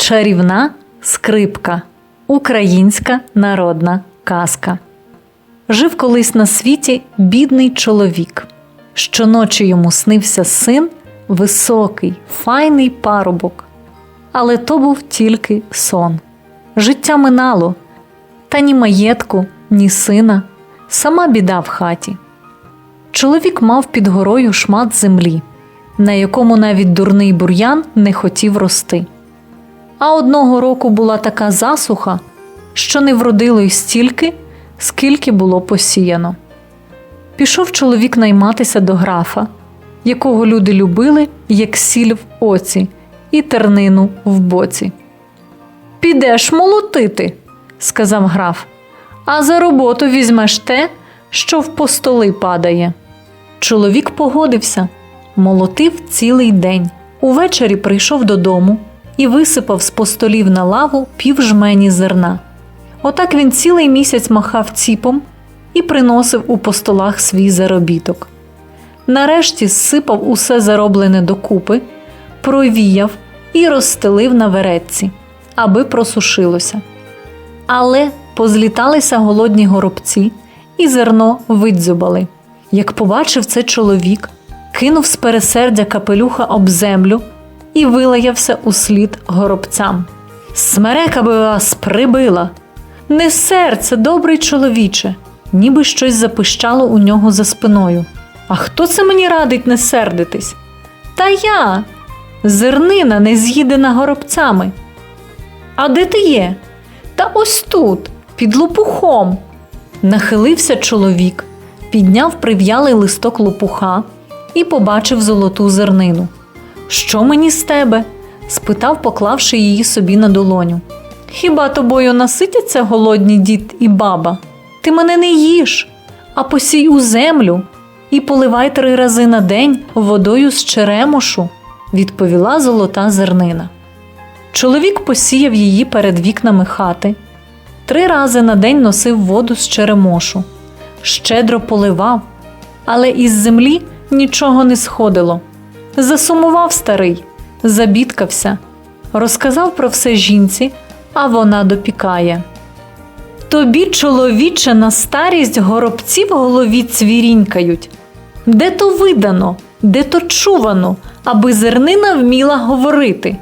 Чарівна скрипка. Українська народна казка. Жив колись на світі бідний чоловік. Щоночі йому снився син, високий, файний парубок. Але то був тільки сон. Життя минало, та ні маєтку, ні сина, сама біда в хаті. Чоловік мав під горою шмат землі, на якому навіть дурний бур'ян не хотів рости. А одного року була така засуха, що не вродило й стільки, скільки було посіяно. Пішов чоловік найматися до графа, якого люди любили, як сіль в оці, і тернину в боці. Підеш молотити, сказав граф, а за роботу візьмеш те, що в постоли падає. Чоловік погодився, молотив цілий день. Увечері прийшов додому і висипав з постолів на лаву пів жмені зерна. Отак він цілий місяць махав ціпом і приносив у постолах свій заробіток. Нарешті зсипав усе зароблене докупи, провіяв і розстелив на веретці, аби просушилося. Але позліталися голодні горобці і зерно видзюбали. Як побачив це чоловік, кинув з пересердя капелюха об землю і вилаявся услід горобцям. Смерека би вас прибила. Не серце, добрий чоловіче, ніби щось запищало у нього за спиною. А хто це мені радить не сердитись? Та я, зернина не з'їдена горобцями. А де ти є? Та ось тут, під лопухом. Нахилився чоловік, підняв прив'ялий листок лопуха і побачив золоту зернину. Що мені з тебе? спитав, поклавши її собі на долоню. Хіба тобою наситяться голодні дід і баба? Ти мене не їж, а посій у землю і поливай три рази на день водою з черемошу, відповіла золота зернина. Чоловік посіяв її перед вікнами хати, три рази на день носив воду з черемошу, щедро поливав, але із землі нічого не сходило. Засумував старий, забідкався, розказав про все жінці, а вона допікає. Тобі, чоловіче, на старість горобці в голові цвірінькають. Де то видано, де то чувано, аби зернина вміла говорити.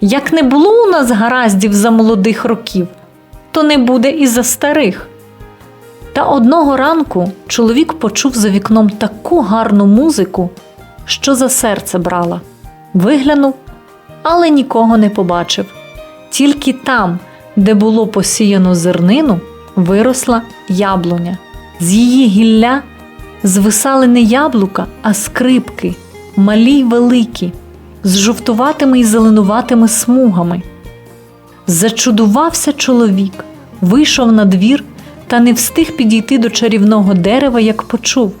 Як не було у нас гараздів за молодих років, то не буде і за старих. Та одного ранку чоловік почув за вікном таку гарну музику, що за серце брала. Виглянув, але нікого не побачив. Тільки там, де було посіяно зернину, виросла яблуня. З її гілля звисали не яблука, а скрипки, малі й великі, з жовтуватими й зеленуватими смугами. Зачудувався чоловік, вийшов на двір та не встиг підійти до чарівного дерева, як почув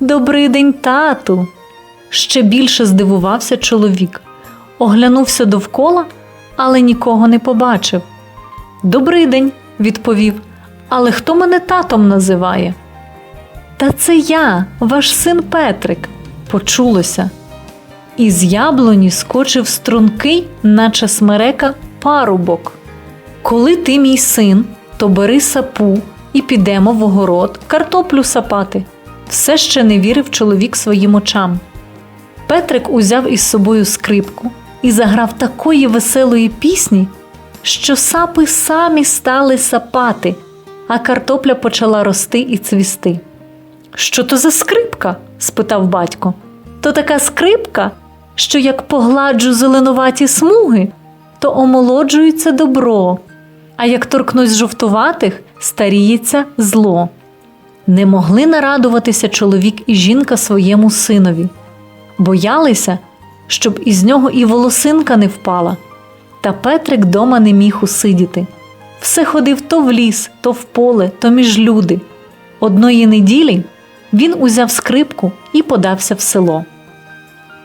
Добрий день, тату! Ще більше здивувався чоловік, оглянувся довкола, але нікого не побачив. Добрий день, відповів. Але хто мене татом називає? Та це я, ваш син Петрик, почулося. Із яблуні скочив стрункий, наче смерека, парубок. Коли ти мій син, то бери сапу і підемо в огород картоплю сапати. Все ще не вірив чоловік своїм очам. Петрик узяв із собою скрипку і заграв такої веселої пісні, що сапи самі стали сапати, а картопля почала рости і цвісти. Що то за скрипка? спитав батько. То така скрипка, що як погладжу зеленуваті смуги, то омолоджується добро, а як торкнусь жовтуватих, старіється зло. Не могли нарадуватися чоловік і жінка своєму синові, боялися, щоб із нього і волосинка не впала. Та Петрик дома не міг усидіти. Все ходив то в ліс, то в поле, то між люди. Одної неділі він узяв скрипку і подався в село.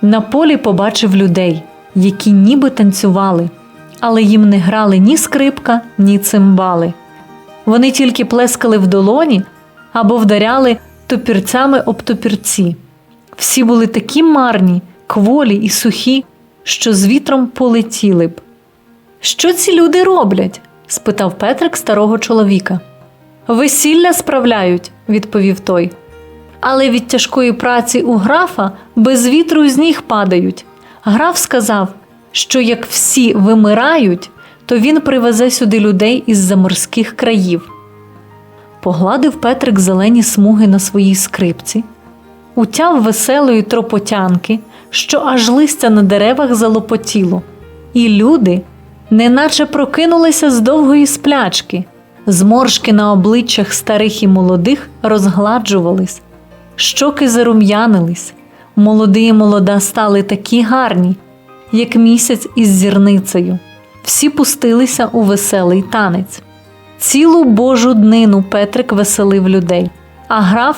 На полі побачив людей, які ніби танцювали, але їм не грали ні скрипка, ні цимбали. Вони тільки плескали в долоні або вдаряли топірцями об топірці. Всі були такі марні, кволі і сухі, що з вітром полетіли б. Що ці люди роблять? спитав Петрик старого чоловіка. Весілля справляють, відповів той. Але від тяжкої праці у графа без вітру з ніг падають. Граф сказав, що як всі вимирають, то він привезе сюди людей із заморських країв. Погладив Петрик зелені смуги на своїй скрипці, утяв веселої тропотянки, що аж листя на деревах залопотіло, і люди, неначе прокинулися з довгої сплячки, зморшки на обличчях старих і молодих розгладжувались, щоки зарум'янились, молодий і молода стали такі гарні, як місяць із зірницею. Всі пустилися у веселий танець. Цілу божу днину Петрик веселив людей, а граф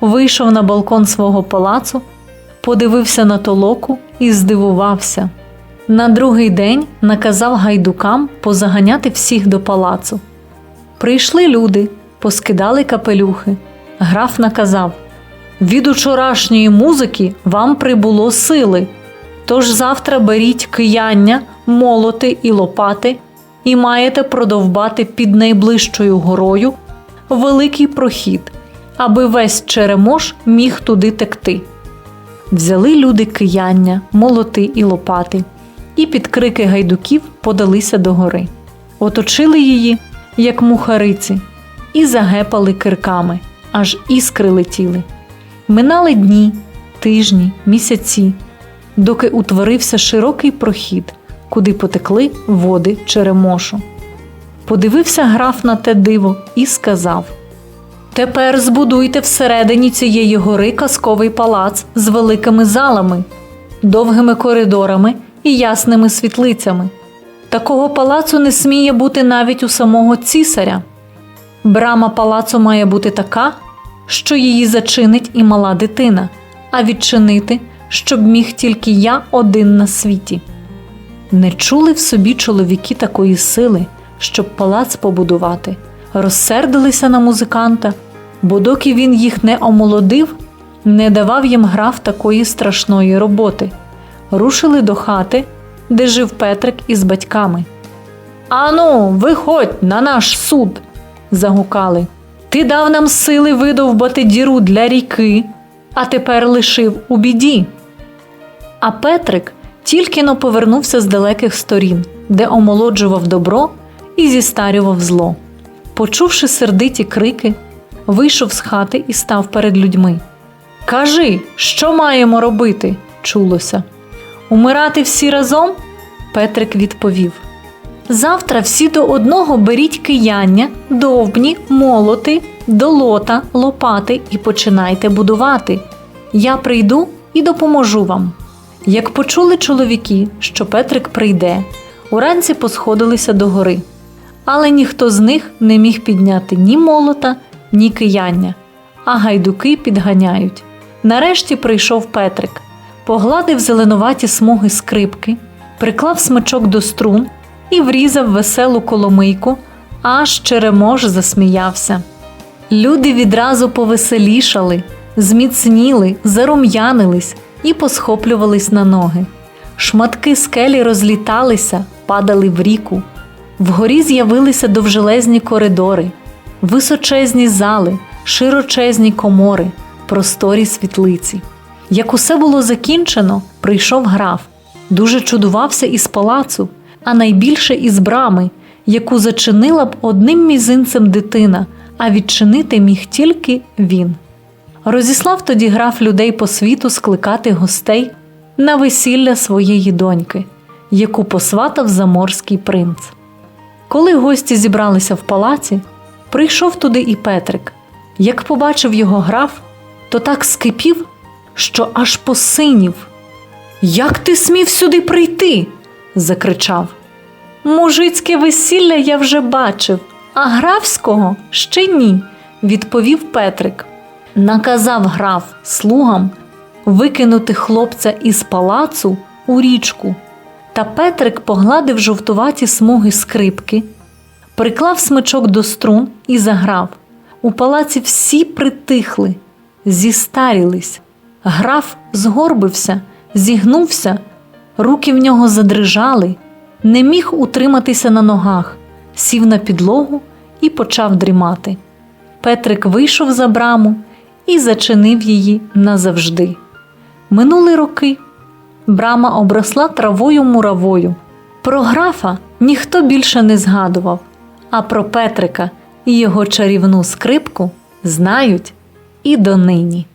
вийшов на балкон свого палацу, подивився на толоку і здивувався. На другий день наказав гайдукам позаганяти всіх до палацу. Прийшли люди, поскидали капелюхи. Граф наказав: Від учорашньої музики вам прибуло сили. Тож завтра беріть кияння, молоти і лопати, і маєте продовбати під найближчою горою великий прохід, аби весь черемош міг туди текти. Взяли люди кияння, молоти і лопати, і під крики гайдуків подалися до гори, оточили її, як мухариці, і загепали кирками, аж іскри летіли. Минали дні, тижні, місяці доки утворився широкий прохід, куди потекли води черемошу. Подивився граф на те диво і сказав: Тепер збудуйте всередині цієї гори казковий палац з великими залами, довгими коридорами і ясними світлицями. Такого палацу не сміє бути навіть у самого цісаря. Брама палацу має бути така, що її зачинить і мала дитина, а відчинити щоб міг тільки я один на світі. Не чули в собі чоловіки такої сили, щоб палац побудувати, розсердилися на музиканта, бо доки він їх не омолодив, не давав їм граф такої страшної роботи. Рушили до хати, де жив Петрик із батьками. Ану, виходь на наш суд, загукали. Ти дав нам сили видовбати діру для ріки, а тепер лишив у біді. А Петрик тільки но повернувся з далеких сторін, де омолоджував добро і зістарював зло. Почувши сердиті крики, вийшов з хати і став перед людьми. Кажи, що маємо робити? чулося. Умирати всі разом? Петрик відповів. Завтра всі до одного беріть кияння, довбні, молоти, долота, лопати і починайте будувати. Я прийду і допоможу вам. Як почули чоловіки, що Петрик прийде, уранці посходилися до гори, але ніхто з них не міг підняти ні молота, ні кияння, а гайдуки підганяють. Нарешті прийшов Петрик, погладив зеленуваті смуги скрипки, приклав смичок до струн і врізав веселу коломийку, аж черемош засміявся. Люди відразу повеселішали, зміцніли, зарум'янились і посхоплювались на ноги. Шматки скелі розліталися, падали в ріку. Вгорі з'явилися довжелезні коридори, височезні зали, широчезні комори, просторі світлиці. Як усе було закінчено, прийшов граф, дуже чудувався із палацу, а найбільше із брами, яку зачинила б одним мізинцем дитина, а відчинити міг тільки він. Розіслав тоді граф людей по світу скликати гостей на весілля своєї доньки, яку посватав заморський принц. Коли гості зібралися в палаці, прийшов туди і Петрик. Як побачив його граф, то так скипів, що аж посинів. Як ти смів сюди прийти? закричав. Мужицьке весілля я вже бачив, а графського ще ні, відповів Петрик. Наказав граф слугам викинути хлопця із палацу у річку, та Петрик погладив жовтуваті смуги скрипки, приклав смичок до струн і заграв. У палаці всі притихли, зістарілись. Граф згорбився, зігнувся, руки в нього задрижали, Не міг утриматися на ногах, сів на підлогу і почав дрімати. Петрик вийшов за браму і зачинив її назавжди. Минули роки. Брама обросла травою муравою. Про графа ніхто більше не згадував, а про Петрика і його чарівну скрипку знають і донині.